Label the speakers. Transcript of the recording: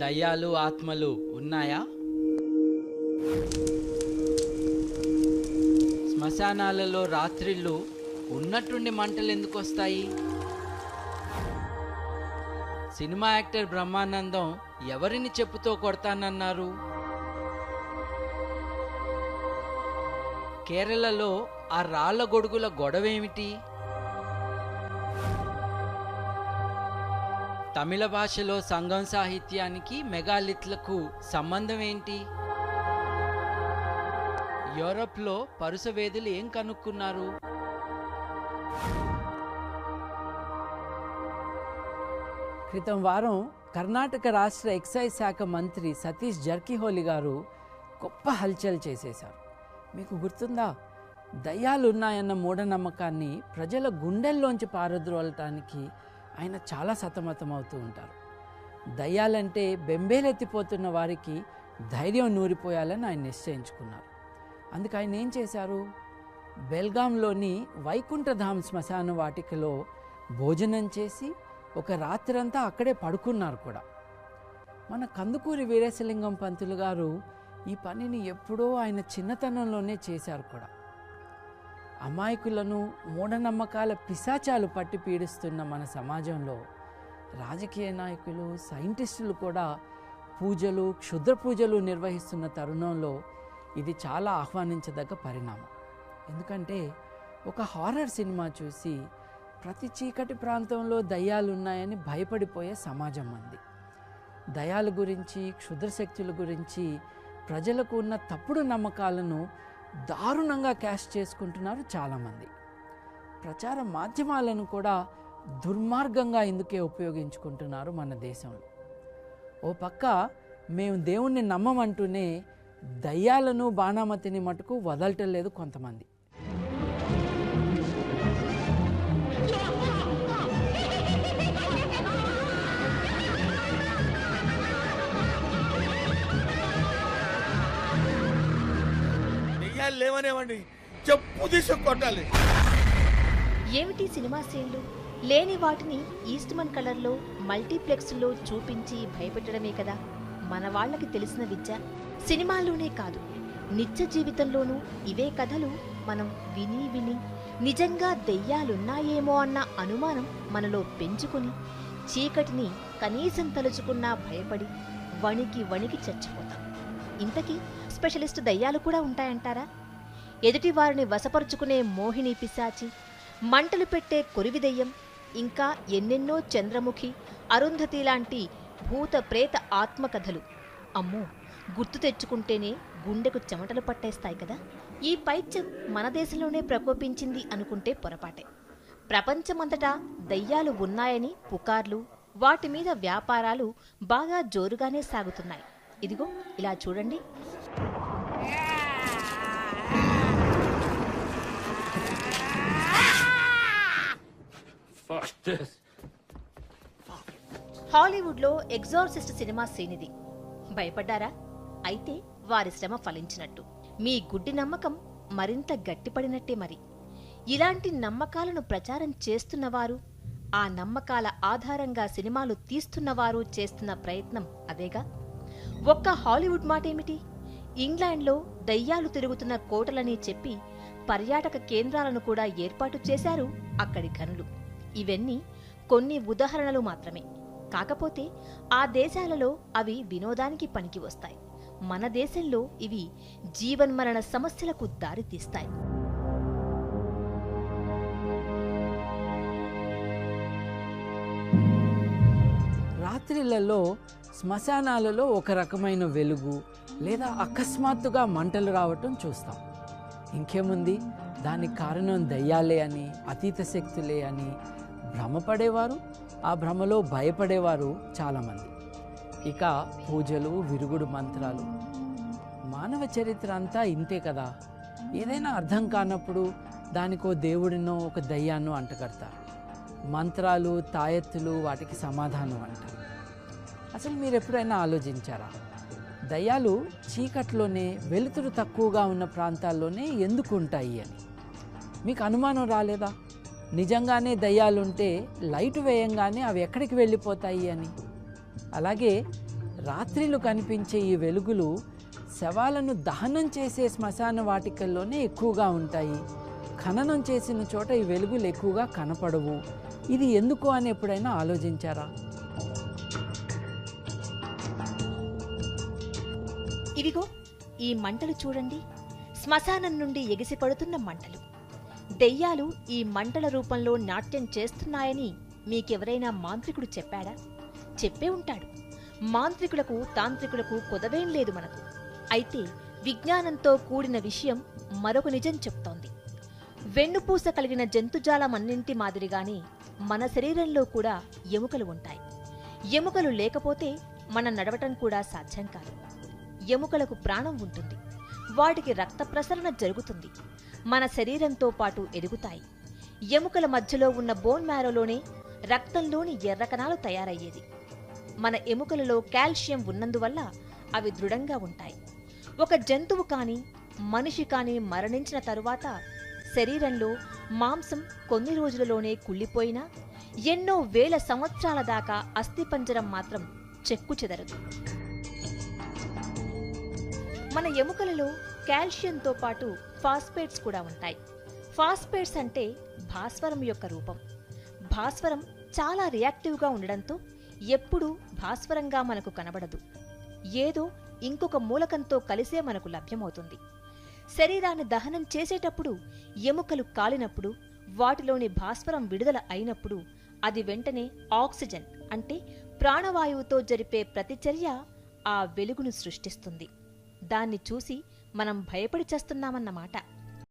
Speaker 1: దయ్యాలు ఆత్మలు ఉన్నాయా? శ్మశానాలలో రాత్రిళ్ళు ఉన్నట్టుండి మంటలు ఎందుకు వస్తాయి సినిమా యాక్టర్ బ్రహ్మానందం ఎవరిని చెప్పుతో కొడతానన్నారు? కేరళలో ఆ రాళ్ళ గొడుగుల గొడవేమిటి? తమిళ భాషలో సంఘం సాహిత్యానికి మెగాలిత్లకు సంబంధం ఏంటి? యూరప్లో పరుసవేదులు ఏం కనుక్కున్నారు?
Speaker 2: క్రితం వారం కర్ణాటక రాష్ట్ర ఎక్సైజ్ శాఖ మంత్రి సతీష్ జర్కిహోలి గారు గొప్ప హల్చల్ చేసేశారు. మీకు గుర్తుందా? దయ్యాలు ఉన్నాయన్న మూఢనమ్మకాన్ని ప్రజల గుండెల్లోంచి పారద్రోలటానికి ఆయన చాలా సతమతం అవుతూ ఉంటారు. దయ్యాలంటే బెంబేలెత్తిపోతున్న వారికి ధైర్యం నూరిపోయాలని ఆయన నిశ్చయించుకున్నారు. అందుకు ఆయన ఏం చేశారు? బెల్గాంలోని వైకుంఠధామ్ శ్మశాన వాటికలో భోజనం చేసి ఒక రాత్రంతా అక్కడే పడుకున్నారు కూడా. మన కందుకూరి వీరేశలింగం పంతులు గారు ఈ పనిని ఎప్పుడో ఆయన చిన్నతనంలోనే చేశారు కూడా. అమాయకులను మూఢనమ్మకాల పిశాచాలు పట్టి పీడిస్తున్న మన సమాజంలో రాజకీయ నాయకులు సైంటిస్టులు కూడా పూజలు క్షుద్ర పూజలు నిర్వహిస్తున్న తరుణంలో ఇది చాలా ఆహ్వానించదగ్గ పరిణామం. ఎందుకంటే ఒక హారర్ సినిమా చూసి ప్రతి చీకటి ప్రాంతంలో దయ్యాలు ఉన్నాయని భయపడిపోయే సమాజం అంది. దయాల గురించి క్షుద్ర శక్తుల గురించి ప్రజలకు ఉన్న తప్పుడు నమ్మకాలను దారుణంగా క్యాష్ చేసుకుంటున్నారు చాలామంది. ప్రచార మాధ్యమాలను కూడా దుర్మార్గంగా ఇందుకే ఉపయోగించుకుంటున్నారు మన దేశంలో ఓ పక్క మేము దేవుణ్ణి నమ్మమంటూనే దయ్యాలను బాణామతిని మటుకు వదలటం లేదు కొంతమంది.
Speaker 3: దెయ్యాలు లేవనేవండి చెప్పు తీసి కొట్టాలి.
Speaker 4: ఏమిటి సినిమా సీన్లు? లేని వాటిని ఈస్ట్మన్ కలర్లో మల్టీప్లెక్స్లో చూపించి భయపెట్టడమే కదా. మన వాళ్ళకి తెలిసిన విద్య సినిమాల్లోనే కాదు. నిత్య జీవితంలోనూ ఇవే కథలు మనం విని విని నిజంగా దెయ్యాలున్నాయేమో అన్న అనుమానం మనలో పెంచుకుని చీకటిని కనీసం తలుచుకున్నా భయపడి వణికి వణికి చచ్చిపోతాం. ఇంతకీ స్పెషలిస్ట్ దయ్యాలు కూడా ఉంటాయంటారా? ఎదుటి వారిని వశపరుచుకునే మోహిని పిశాచి మంటలు పెట్టే కొరివి దెయ్యం ఇంకా ఎన్నెన్నో చంద్రముఖి అరుంధతి లాంటి భూత ప్రేత ఆత్మకథలు. అమ్మో గుర్తు తెచ్చుకుంటేనే గుండెకు చెమటలు పట్టేస్తాయి కదా. ఈ పైత్యం మన దేశంలోనే ప్రకోపించింది అనుకుంటే పొరపాటే. ప్రపంచమంతటా దయ్యాలు ఉన్నాయని పుకార్లు వాటి మీద వ్యాపారాలు బాగా జోరుగానే సాగుతున్నాయి. ఇదిగో ఇలా చూడండి. హాలీవుడ్లో ఎగ్జార్సిస్ట్ సినిమా సీన్ ఇది భయపడ్డారా? అయితే వారి శ్రమ ఫలించినట్టు. మీ గుడ్డి నమ్మకం మరింత గట్టిపడినట్టే మరి. ఇలాంటి నమ్మకాలను ప్రచారం చేస్తున్నవారు ఆ నమ్మకాల ఆధారంగా సినిమాలు తీస్తున్నవారు చేస్తున్న ప్రయత్నం అదేగా? ఒక్క హాలీవుడ్ మాటేమిటి? ఇంగ్లాండ్లో దయ్యాలు తిరుగుతున్న కోటలని చెప్పి పర్యాటక కేంద్రాలను కూడా ఏర్పాటు చేశారు అక్కడి ఘనులు ఇవన్నీ కొన్ని ఉదాహరణలు మాత్రమే. కాకపోతే ఆ దేశాలలో అవి వినోదానికి పనికి వస్తాయి మన దేశంలో ఇవి జీవన్మరణ సమస్యలకు దారితీస్తాయి.
Speaker 2: రాత్రిలలో శ్మశానాలలో ఒక రకమైన వెలుగు లేదా అకస్మాత్తుగా మంటలు రావటం చూస్తాం. ఇంకేముంది? దానికి కారణం దయ్యాలే అని అతీత శక్తులే అని భ్రమపడేవారు. ఆ భ్రమలో భయపడేవారు చాలామంది. ఇక పూజలు విరుగుడు మంత్రాలు. మానవ చరిత్ర అంతా ఇంతే కదా? ఏదైనా అర్థం కానప్పుడు దానికో దేవుడినో ఒక దయ్యాన్నో అంటగడతారు. మంత్రాలు తాయెత్తులు వాటికి సమాధానం అంటారు అసలు మీరు ఎప్పుడైనా ఆలోచించారా? దయ్యాలు చీకట్లోనే వెలుతురు తక్కువగా ఉన్న ప్రాంతాల్లోనే ఎందుకు ఉంటాయి అని? మీకు అనుమానం రాలేదా? నిజంగానే దయ్యాలుంటే లైట్ వేయంగానే అవి ఎక్కడికి వెళ్ళిపోతాయి అని? అలాగే రాత్రిలు కనిపించే ఈ వెలుగులు శవాలను దహనం చేసే శ్మశాన వాటికల్లోనే ఎక్కువగా ఉంటాయి. ఖననం చేసిన చోట ఈ వెలుగులు ఎక్కువగా కనపడవు. ఇది ఎందుకు అని ఎప్పుడైనా ఆలోచించారా?
Speaker 4: ఇదిగో ఈ మంటలు చూడండి. శ్మశానం నుండి ఎగిసిపడుతున్న మంటలు. దెయ్యాలు ఈ మంటల రూపంలో నాట్యం చేస్తున్నాయని మీకెవరైనా మాంత్రికుడు చెప్పాడా? చెప్పే ఉంటాడు. మాంత్రికులకు తాంత్రికులకు కుదవేం లేదు మనకు. అయితే విజ్ఞానంతో కూడిన విషయం మరొక నిజం చెప్తోంది. వెన్నుపూస కలిగిన జంతుజాలమన్నింటి మాదిరిగానే మన శరీరంలో కూడా ఎముకలు ఉంటాయి. ఎముకలు లేకపోతే మనం నడవటం కూడా సాధ్యం కాదు. ఎముకలకు ప్రాణం ఉంటుంది. వాటికి రక్త ప్రసరణ జరుగుతుంది. మన శరీరంతో పాటు ఎదుగుతాయి. ఎముకల మధ్యలో ఉన్న బోన్ మ్యారోలోనే రక్తంలోని ఎర్ర కణాలు తయారయ్యేది. మన ఎముకలలో కాల్షియం ఉన్నందువల్ల అవి దృఢంగా ఉంటాయి. ఒక జంతువు కానీ మనిషి కానీ మరణించిన తరువాత శరీరంలో మాంసం కొన్ని రోజులలోనే కుళ్ళిపోయినా ఎన్నో వేల సంవత్సరాల దాకా అస్థిపంజరం మాత్రం చెక్కు చెదరదు. మన ఎముకలలో కాల్షియంతో పాటు ఫాస్ఫేట్స్ కూడా ఉంటాయి. ఫాస్ఫేట్స్ అంటే భాస్వరం యొక్క రూపం. భాస్వరం చాలా రియాక్టివ్గా ఉండడంతో ఎప్పుడూ భాస్వరంగా మనకు కనబడదు. ఏదో ఇంకొక మూలకంతో కలిసే మనకు లభ్యమవుతుంది. శరీరాన్ని దహనం చేసేటప్పుడు ఎముకలు కాలినప్పుడు వాటిలోని భాస్వరం విడుదల అయినప్పుడు అది వెంటనే ఆక్సిజన్ అంటే ప్రాణవాయువుతో జరిపే ప్రతిచర్య ఆ వెలుగును సృష్టిస్తుంది. దాన్ని చూసి మనం భయపడి చేస్తున్నామన్నమాట.